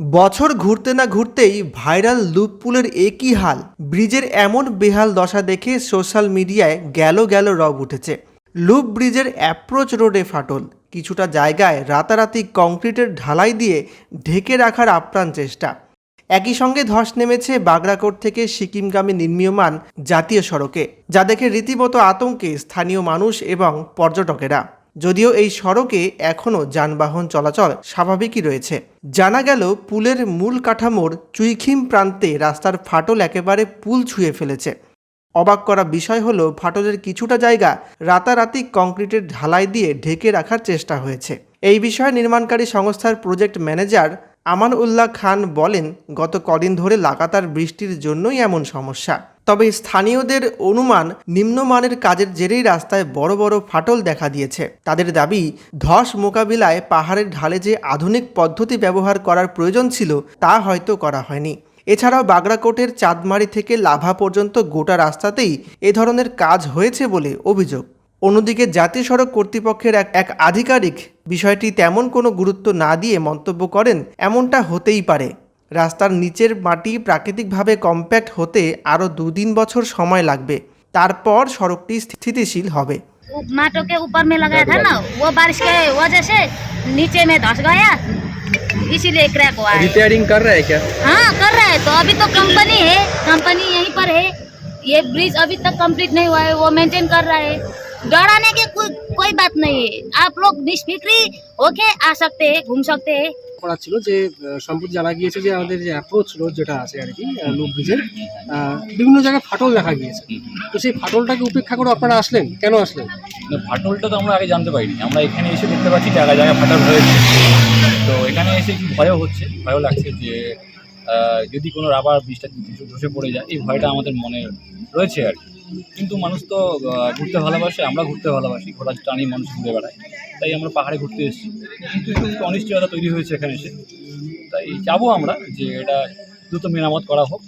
বছর ঘুরতে না ঘুরতেই ভাইরাল লুপপুলের একই হাল। ব্রিজের এমন বেহাল দশা দেখে সোশ্যাল মিডিয়ায় গেল গেল রব উঠেছে। লুপ ব্রিজের অ্যাপ্রোচ রোডে ফাটল। কিছুটা জায়গায় রাতারাতি কংক্রিটের ঢালাই দিয়ে ঢেকে রাখার আপ্রাণ চেষ্টা। একই সঙ্গে ধস নেমেছে বাগড়াকোট থেকে সিকিমগামী নির্মীয়মান জাতীয় সড়কে, যা দেখে রীতিমতো আতঙ্কে স্থানীয় মানুষ এবং পর্যটকেরা। যদিও এই সড়কে এখনও যানবাহন চলাচল স্বাভাবিকই রয়েছে। জানা গেল, পুলের মূল কাঠামোর চুইখিম প্রান্তে রাস্তার ফাটল একেবারে পুল ছুঁয়ে ফেলেছে। অবাক করা বিষয় হলো, ফাটলের কিছুটা জায়গা রাতারাতি কংক্রিটের ঢালাই দিয়ে ঢেকে রাখার চেষ্টা হয়েছে। এই বিষয়ে নির্মাণকারী সংস্থার প্রজেক্ট ম্যানেজার আমান উল্লাহ খান বলেন, গত কদিন ধরে লাগাতার বৃষ্টির জন্যই এমন সমস্যা। তবে স্থানীয়দের অনুমান নিম্নমানের কাজের জেরেই রাস্তায় বড় বড় ফাটল দেখা দিয়েছে। তাদের দাবি, ধস মোকাবিলায় পাহাড়ের ঢালে যে আধুনিক পদ্ধতি ব্যবহার করার প্রয়োজন ছিল, তা হয়তো করা হয়নি। এছাড়াও বাগড়াকোটের চাঁদমারি থেকে লাভা পর্যন্ত গোটা রাস্তাতেই এ ধরনের কাজ হয়েছে বলে অভিযোগ। অন্যদিকে জাতীয় সড়ক কর্তৃপক্ষের এক এক আধিকারিক বিষয়টি তেমন কোনো গুরুত্ব না দিয়ে মন্তব্য করেন, এমনটা হতেই পারে। রাস্তার নিচের মাটি প্রাকৃতিকভাবে কম্প্যাক্ট হতে আরও দু তিন বছর সময় লাগবে তারপর সড়কটি স্থিতিশীল হবে उ- माटो के ऊपर में लगाया था ना वो बारिश के वजह से नीचे में धस गया इसीलिए क्रैक हुआ है रिपेयरिंग कर रहा है क्या हाँ कर रहा है तो अभी तो कंपनी है कंपनी यहीं पर है ये ब्रिज अभी तक कंप्लीट नहीं हुआ है वो मेंटेन कर रहा है डराने की कोई कोई बात नहीं है आप लोग निष्फिक्री होके आ सकते हैं घूम सकते हैं করা ছিল যে সম্প্রতি জানা গিয়েছে যে আমাদের যে অ্যাপ্রোচ রোড যেটা আছে আর কি লুপ ব্রিজের বিভিন্ন জায়গায় ফাটল দেখা গিয়েছে। তো সেই ফাটলটাকে উপেক্ষা করে আপনারা আসলেন? কেন আসলেন? ফাটলটা তো আমরা আগে জানতে পারিনি। আমরা এখানে এসে দেখতে পাচ্ছি জায়গায় জায়গায় ফাটল হয়েছে। তো এখানে এসে কি ভয়ও হচ্ছে? ভয়ও লাগছে যে যদি কোনো রাবার বৃষ্টিটা ধসে পড়ে যায়, এই ভয়টা আমাদের মনে রয়েছে আর কি। কিন্তু মানুষ তো ঘুরতে ভালোবাসে, আমরা ঘুরতে ভালোবাসি ঘোরার টানি মানুষ ঘুরে বেড়ায়। তাই আমরা পাহাড়ে ঘুরতে এসেছি। কিন্তু একটু অনিশ্চয়তা তৈরি হয়েছে এখানে এসে। তাই যাব আমরা যে এটা দ্রুত মেরামত করা হোক।